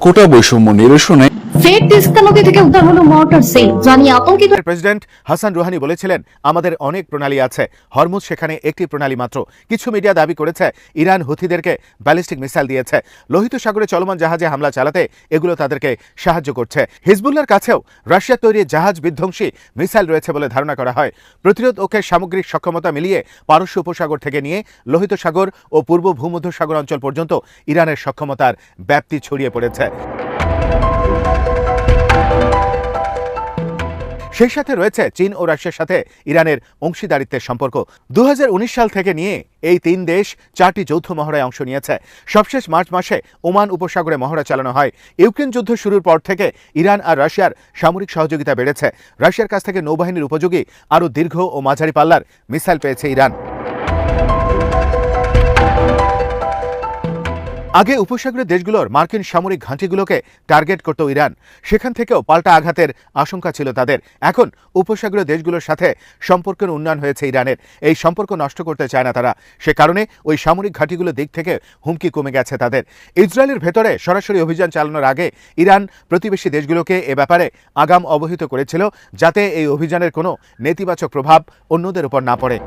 কোটা বৈষম্য নিরসনে ফের তিস্তা থেকে উদ্ধার হলো সেল, জানিয়ে আতঙ্কিত প্রেসিডেন্ট হাসান রুহানি বলেছিলেন, আমাদের অনেক প্রণালী আছে। হরমুজ সেখানে একটি প্রণালী মাত্র। কিছু মিডিয়া দাবি করেছে, ইরান হুথিদেরকে ব্যালিস্টিক মিসাইল দিয়েছে। লোহিত সাগরে চলমান জাহাজে হামলা চালাতে এগুলো তাদেরকে সাহায্য করছে। হিজবুল্লার কাছেও রাশিয়ার তৈরি জাহাজ বিধ্বংসী মিসাইল রয়েছে বলে ধারণা করা হয়। প্রতিরোধ ওকে সামগ্রিক সক্ষমতা মিলিয়ে পারস্য উপসাগর থেকে নিয়ে লোহিত সাগর ও পূর্ব ভূমধ্য সাগর অঞ্চল পর্যন্ত ইরানের সক্ষমতার ব্যাপ্তি ছড়িয়ে পড়েছে। সেই সাথে রয়েছে চীন ও রাশিয়ার সাথে ইরানের অংশীদারিত্বের সম্পর্ক। দু হাজার উনিশ সাল থেকে নিয়ে এই তিন দেশ চারটি যৌথ মহড়ায় অংশ নিয়েছে। সবশেষ মার্চ মাসে ওমান উপসাগরে মহড়া চালানো হয়। ইউক্রেন যুদ্ধ শুরুর পর থেকে ইরান আর রাশিয়ার সামরিক সহযোগিতা বেড়েছে। রাশিয়ার কাছ থেকে নৌবাহিনীর উপযোগী আরও দীর্ঘ ও মাঝারি পাল্লার মিসাইল পেয়েছে ইরান। আগে উপসাগরের দেশগুলোর মার্কিন সামরিক ঘাঁটিগুলোকে টার্গেট করত ইরান। সেখান থেকেও পাল্টা আঘাতের আশঙ্কা ছিল তাদের। এখন উপসাগরীয় দেশগুলোর সাথে সম্পর্কের উন্নয়ন হয়েছে ইরানের। এই সম্পর্ক নষ্ট করতে চায় না তারা। সে কারণে ওই সামরিক ঘাঁটিগুলোর দিক থেকে হুমকি কমে গেছে তাদের। ইসরায়েলের ভেতরে সরাসরি অভিযান চালানোর আগে ইরান প্রতিবেশী দেশগুলোকে এ ব্যাপারে আগাম অবহিত করেছিল, যাতে এই অভিযানের কোনো নেতিবাচক প্রভাব অন্যদের উপর না পড়ে।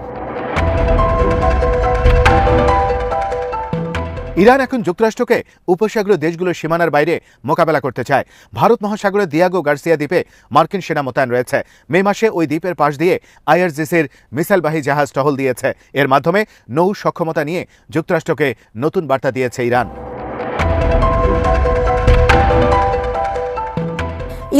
ইরান এখন যুক্তরাষ্ট্রকে উপসাগরীয় দেশগুলোর সীমানার বাইরে মোকাবেলা করতে চায়। ভারত মহাসাগরে দিয়াগো গার্সিয়া দ্বীপে মার্কিন সেনা মোতায়েন রয়েছে। মে মাসে ওই দ্বীপের পাশ দিয়ে আইআরজিসির মিসাইলবাহী জাহাজ টহল দিয়েছে। এর মাধ্যমে নৌ সক্ষমতা নিয়ে যুক্তরাষ্ট্রকে নতুন বার্তা দিয়েছে ইরান।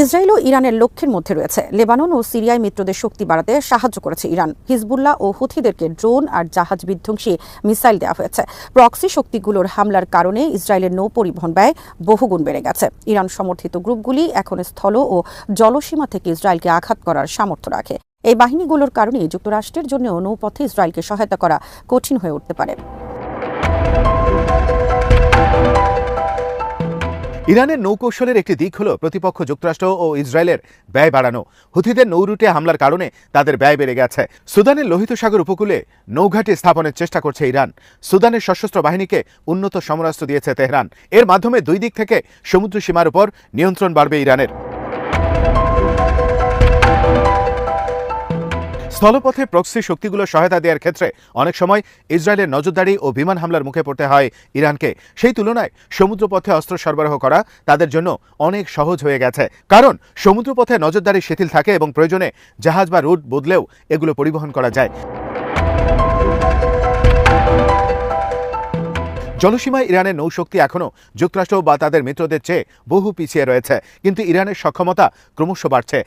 ইসরায়েল ও ইরানের লক্ষ্যের মধ্যে রয়েছে। লেবানন ও সিরিয়ায় মিত্রদের শক্তি বাড়াতে সাহায্য করেছে ইরান। হিজবুল্লাহ ও হুথিদেরকে ড্রোন আর জাহাজ বিধ্বংসী মিসাইল দেওয়া হয়েছে। প্রক্সি শক্তিগুলোর হামলার কারণে ইসরায়েলের নৌ পরিবহন ব্যয় বহুগুণ বেড়ে গেছে। ইরান সমর্থিত গ্রুপগুলি এখন স্থল ও জলসীমা থেকে ইসরায়েলকে আঘাত করার সামর্থ্য রাখে। এই বাহিনীগুলোর কারণে যুক্তরাষ্ট্রের জন্য নৌপথে ইসরায়েলকে সহায়তা করা কঠিন হয়ে উঠতে পারে। ইরানের নৌকৌশলের একটি দিক হল প্রতিপক্ষ যুক্তরাষ্ট্র ও ইসরায়েলের ব্যয় বাড়ানো। হুথিদের নৌরুটে হামলার কারণে তাদের ব্যয় বেড়ে গেছে। সুদানের লোহিত সাগর উপকূলে নৌঘাটি স্থাপনের চেষ্টা করছে ইরান। সুদানের সশস্ত্র বাহিনীকে উন্নত সমরাস্ত্র দিয়েছে তেহরান। এর মাধ্যমে দুই দিক থেকে সমুদ্র সীমার উপর নিয়ন্ত্রণ বাড়বে ইরানের। স্থলপথে প্রক্সি শক্তিগুলো সহায়তা দেওয়ার ক্ষেত্রে অনেক সময় ইসরায়েলের নজরদারি ও বিমান হামলার মুখে পড়তে হয় ইরানকে। সেই তুলনায় সমুদ্রপথে অস্ত্র সরবরাহ করা তাদের জন্য অনেক সহজ হয়ে গেছে। কারণ সমুদ্রপথে নজরদারি শিথিল থাকে এবং প্রয়োজনে জাহাজ বা রুট বদলেও এগুলো পরিবহন করা যায়। জলসীমায় ইরানের নৌশক্তি এখনও যুক্তরাষ্ট্র বা তাদের মিত্রদের চেয়ে বহু পিছিয়ে রয়েছে। কিন্তু ইরানের সক্ষমতা ক্রমশ বাড়ছে।